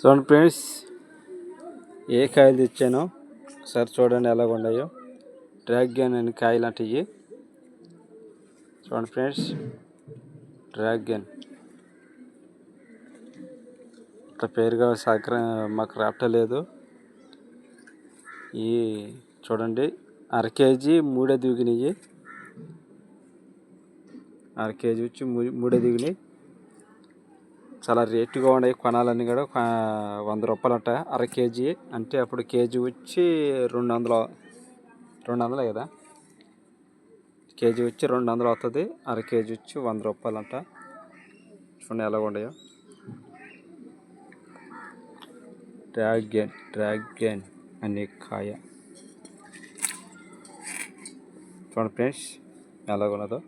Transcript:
చూడండి ఫ్రెండ్స్ ఏ కాయలు తెచ్చానో ఒకసారి చూడండి ఎలాగ ఉన్నాయో. డ్రాగన్ అని కాయలు అంటే ఇవి చూడండి ఫ్రెండ్స్ డ్రాగన్. ఇట్లా పేరుగా సహకర మాకు రావట్లేదు ఈ చూడండి అర కేజీ మూడే దిగినాయి అర కేజీ వచ్చి మూ- మూడే దిగినాయి చాలా రేటుగా ఉన్నాయి. కొనాలని కూడా వంద రూపాయలంట. అర కేజీ. అంటే అప్పుడు కేజీ వచ్చి రెండు వందలు రెండు వందలే కదా? కేజీ వచ్చి రెండు వందలు అవుతుంది. అర కేజీ వచ్చి వంద రూపాయలంట. చూడండి ఎలా ఉన్నాయో. డ్రాగన్ డ్రాగన్ అనే కాయ. చూడండి ఫ్రెండ్స్ ఎలాగ ఉన్నదో.